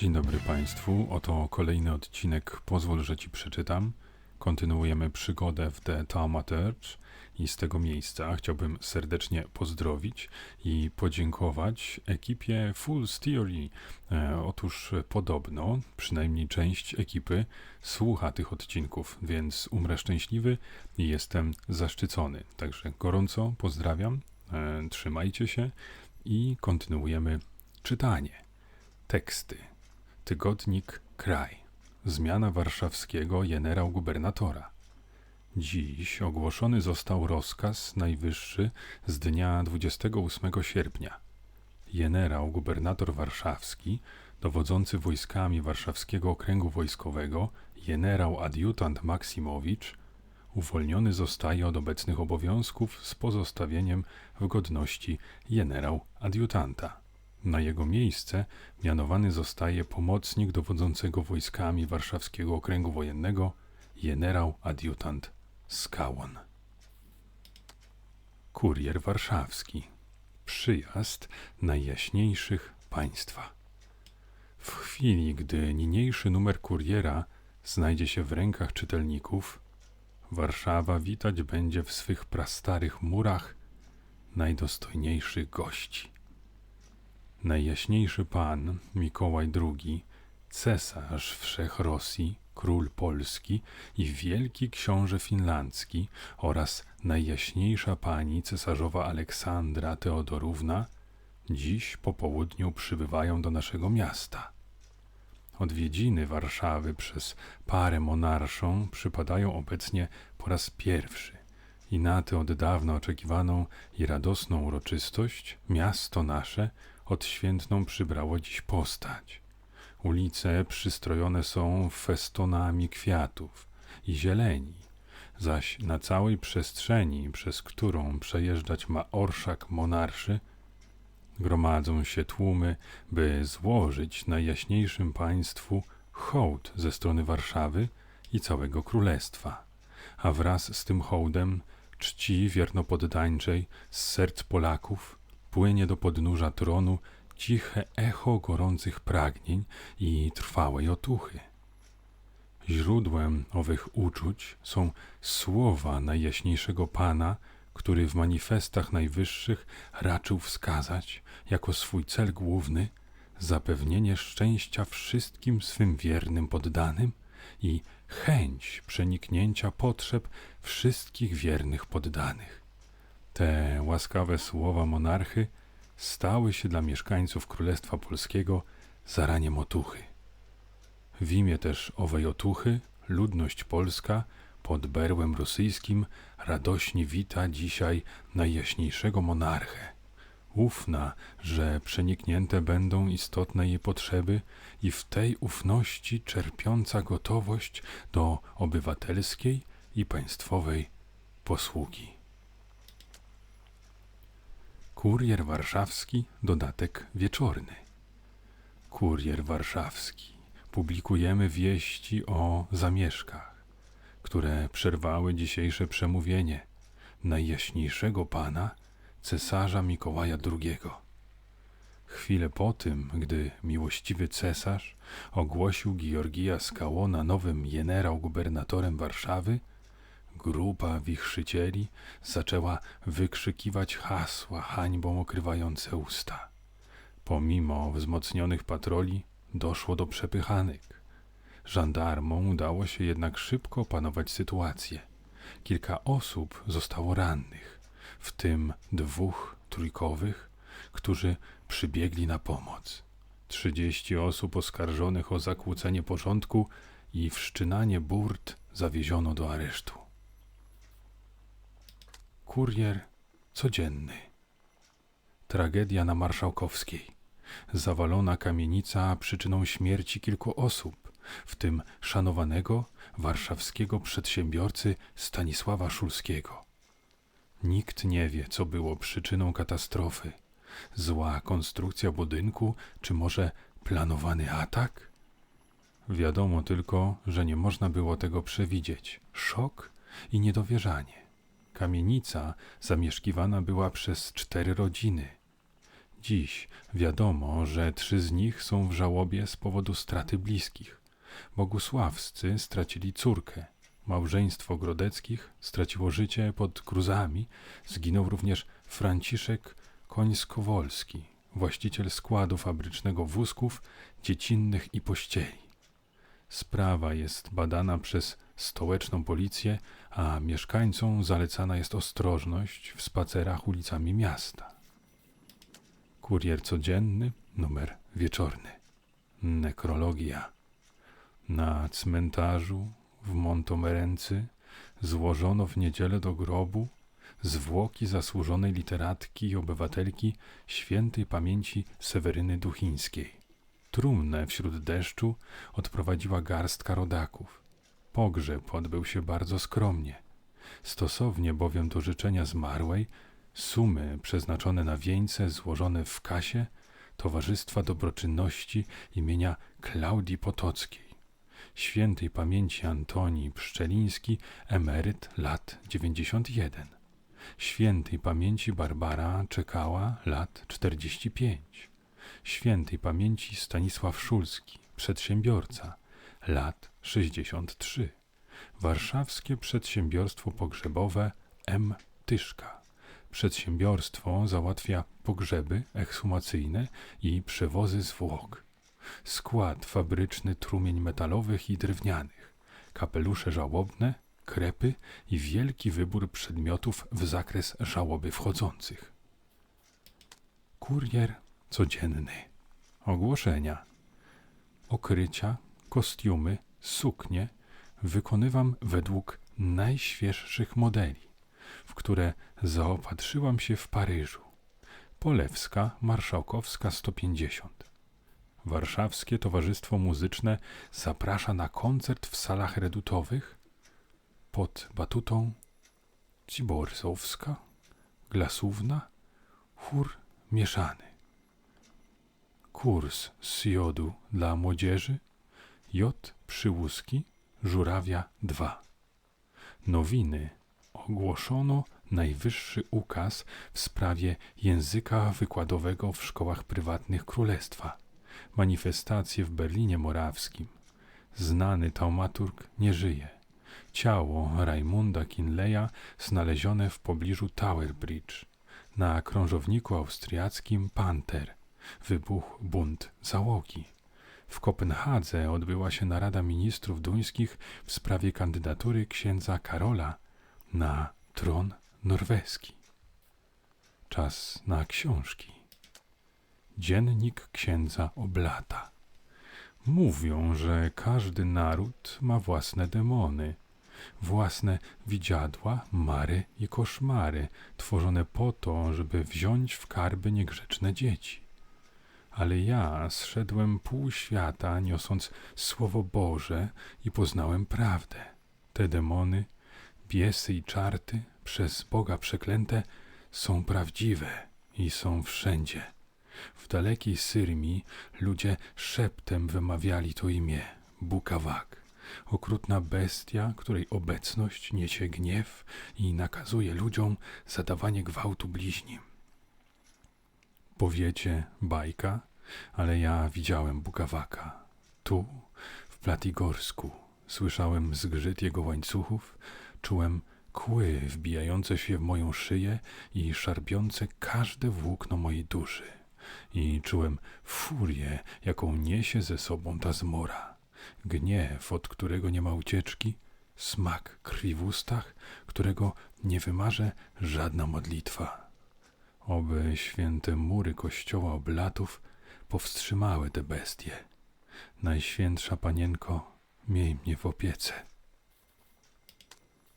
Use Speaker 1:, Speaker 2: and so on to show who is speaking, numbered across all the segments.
Speaker 1: Dzień dobry Państwu. Oto kolejny odcinek Pozwól, że Ci przeczytam. Kontynuujemy przygodę w The Thaumaturge i z tego miejsca chciałbym serdecznie pozdrowić i podziękować ekipie Full Theory. E, otóż podobno przynajmniej część ekipy słucha tych odcinków, więc umrę szczęśliwy i jestem zaszczycony. Także gorąco pozdrawiam, e, trzymajcie się i kontynuujemy czytanie. Teksty. Tygodnik Kraj. Zmiana warszawskiego generał-gubernatora. Dziś ogłoszony został rozkaz najwyższy z dnia 28 sierpnia. Generał-gubernator warszawski, dowodzący wojskami Warszawskiego Okręgu Wojskowego, generał-adiutant Maksimowicz, uwolniony zostaje od obecnych obowiązków z pozostawieniem w godności generał-adiutanta. Na jego miejsce mianowany zostaje pomocnik dowodzącego wojskami Warszawskiego Okręgu Wojennego, generał-adiutant Skałon. Kurier warszawski. Przyjazd najjaśniejszych państwa. W chwili, gdy niniejszy numer kuriera znajdzie się w rękach czytelników, Warszawa witać będzie w swych prastarych murach najdostojniejszych gości. Najjaśniejszy Pan Mikołaj II, cesarz wszech Rosji, król Polski i wielki książę finlandzki oraz najjaśniejsza pani cesarzowa Aleksandra Teodorówna dziś po południu przybywają do naszego miasta. Odwiedziny Warszawy przez parę monarszą przypadają obecnie po raz pierwszy i na tę od dawna oczekiwaną i radosną uroczystość miasto nasze odświętną przybrało dziś postać. Ulice przystrojone są festonami kwiatów i zieleni, zaś na całej przestrzeni, przez którą przejeżdżać ma orszak monarszy, gromadzą się tłumy, by złożyć najjaśniejszym państwu hołd ze strony Warszawy i całego królestwa, a wraz z tym hołdem czci wiernopoddańczej z serc Polaków płynie do podnóża tronu ciche echo gorących pragnień i trwałej otuchy. Źródłem owych uczuć są słowa najjaśniejszego Pana, który w manifestach najwyższych raczył wskazać jako swój cel główny zapewnienie szczęścia wszystkim swym wiernym poddanym i chęć przeniknięcia potrzeb wszystkich wiernych poddanych. Te łaskawe słowa monarchy stały się dla mieszkańców Królestwa Polskiego zaraniem otuchy. W imię też owej otuchy ludność polska pod berłem rosyjskim radośnie wita dzisiaj najjaśniejszego monarchę. Ufna, że przeniknięte będą istotne jej potrzeby i w tej ufności czerpiąca gotowość do obywatelskiej i państwowej posługi. Kurier warszawski, dodatek wieczorny. Kurier warszawski. Publikujemy wieści o zamieszkach, które przerwały dzisiejsze przemówienie najjaśniejszego pana, cesarza Mikołaja II. Chwilę po tym, gdy miłościwy cesarz ogłosił Georgija Skałona nowym generał-gubernatorem Warszawy, Grupa wichrzycieli zaczęła wykrzykiwać hasła hańbą okrywające usta. Pomimo wzmocnionych patroli doszło do przepychanek. Żandarmom udało się jednak szybko opanować sytuację. Kilka osób zostało rannych, w tym dwóch trójkowych, którzy przybiegli na pomoc. Trzydzieści osób oskarżonych o zakłócenie porządku i wszczynanie burt zawieziono do aresztu. Kurier codzienny. Tragedia na Marszałkowskiej. Zawalona kamienica przyczyną śmierci kilku osób, w tym szanowanego warszawskiego przedsiębiorcy Stanisława Szulskiego. Nikt nie wie, co było przyczyną katastrofy. Zła konstrukcja budynku, czy może planowany atak? Wiadomo tylko, że nie można było tego przewidzieć. Szok i niedowierzanie. Kamienica zamieszkiwana była przez cztery rodziny. Dziś wiadomo, że trzy z nich są w żałobie z powodu straty bliskich. Bogusławscy stracili córkę. Małżeństwo Grodeckich straciło życie pod gruzami. Zginął również Franciszek Końskowolski, właściciel składu fabrycznego wózków, dziecinnych i pościeli. Sprawa jest badana przez stołeczną policję, a mieszkańcom zalecana jest ostrożność w spacerach ulicami miasta. Kurier codzienny, numer wieczorny. Nekrologia. Na cmentarzu w Montomerency złożono w niedzielę do grobu zwłoki zasłużonej literatki i obywatelki świętej pamięci Seweryny Duchińskiej. Trumnę wśród deszczu odprowadziła garstka rodaków. Pogrzeb odbył się bardzo skromnie. Stosownie bowiem do życzenia zmarłej, sumy przeznaczone na wieńce złożone w kasie Towarzystwa Dobroczynności imienia Klaudii Potockiej, świętej pamięci Antoni Pszczeliński, emeryt lat 91, świętej pamięci Barbara Czekała, lat 45, świętej pamięci Stanisław Szulski, przedsiębiorca, lat 63, warszawskie przedsiębiorstwo pogrzebowe M. Tyszka. Przedsiębiorstwo załatwia pogrzeby ekshumacyjne i przewozy zwłok. Skład fabryczny trumień metalowych i drewnianych, kapelusze żałobne, krepy i wielki wybór przedmiotów w zakres żałoby wchodzących. Kurier codzienny. Ogłoszenia. Okrycia, kostiumy, suknie wykonywam według najświeższych modeli, w które zaopatrzyłam się w Paryżu. Polewska, Marszałkowska 150. Warszawskie Towarzystwo Muzyczne zaprasza na koncert w salach redutowych pod batutą Ciborsowska, Glasówna, chór mieszany. Kurs z jodu dla młodzieży J. Przyłuski, Żurawia 2. Nowiny ogłoszono najwyższy ukaz w sprawie języka wykładowego w szkołach prywatnych królestwa. Manifestacje w Berlinie Morawskim. Znany taumaturg nie żyje. Ciało Raimunda Kinleya znalezione w pobliżu Tower Bridge. Na krążowniku austriackim Panther. Wybuchł bunt załogi. W Kopenhadze odbyła się narada ministrów duńskich w sprawie kandydatury księdza Karola na tron norweski. Czas na książki. Dziennik księdza Oblata. Mówią, że każdy naród ma własne demony, własne widziadła, mary i koszmary, tworzone po to, żeby wziąć w karby niegrzeczne dzieci. Ale ja zszedłem pół świata, niosąc Słowo Boże i poznałem prawdę. Te demony, biesy i czarty, przez Boga przeklęte, są prawdziwe i są wszędzie. W dalekiej Syrmii ludzie szeptem wymawiali to imię Bukawak. Okrutna bestia, której obecność niesie gniew i nakazuje ludziom zadawanie gwałtu bliźnim. Powiecie bajka, ale ja widziałem Bukawaka. Tu, w Platigorsku, słyszałem zgrzyt jego łańcuchów, czułem kły wbijające się w moją szyję i szarpiące każde włókno mojej duszy. I czułem furię, jaką niesie ze sobą ta zmora. Gniew, od którego nie ma ucieczki, smak krwi w ustach, którego nie wymarze żadna modlitwa. Oby święte mury kościoła oblatów powstrzymały te bestie. Najświętsza panienko, miej mnie w opiece.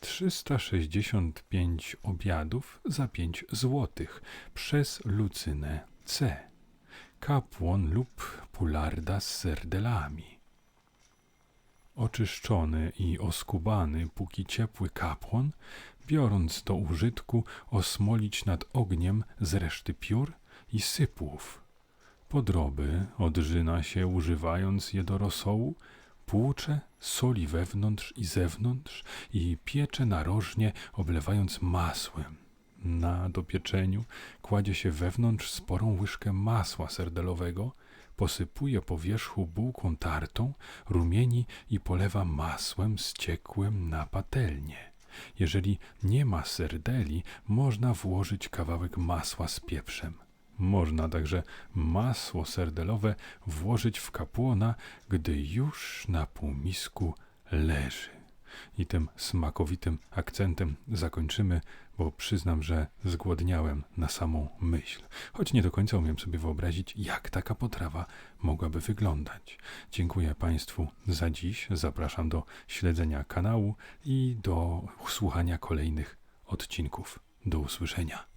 Speaker 1: 365 obiadów za 5 złotych przez Lucynę C. Kapłon lub pularda z serdelami. Oczyszczony i oskubany, póki ciepły kapłon, biorąc do użytku, osmolić nad ogniem z reszty piór i sypłów. Podroby odżyna się, używając je do rosołu, płucze, soli wewnątrz i zewnątrz i piecze narożnie, oblewając masłem. na dopieczeniu, kładzie się wewnątrz sporą łyżkę masła serdelowego, posypuje po wierzchu bułką tartą, rumieni i polewa masłem ściekłym na patelnię. Jeżeli nie ma serdeli, można włożyć kawałek masła z pieprzem. Można także masło serdelowe włożyć w kapłona, gdy już na półmisku leży. I tym smakowitym akcentem zakończymy, bo przyznam, że zgłodniałem na samą myśl. Choć nie do końca umiem sobie wyobrazić, jak taka potrawa mogłaby wyglądać. Dziękuję Państwu za dziś. Zapraszam do śledzenia kanału i do słuchania kolejnych odcinków. Do usłyszenia.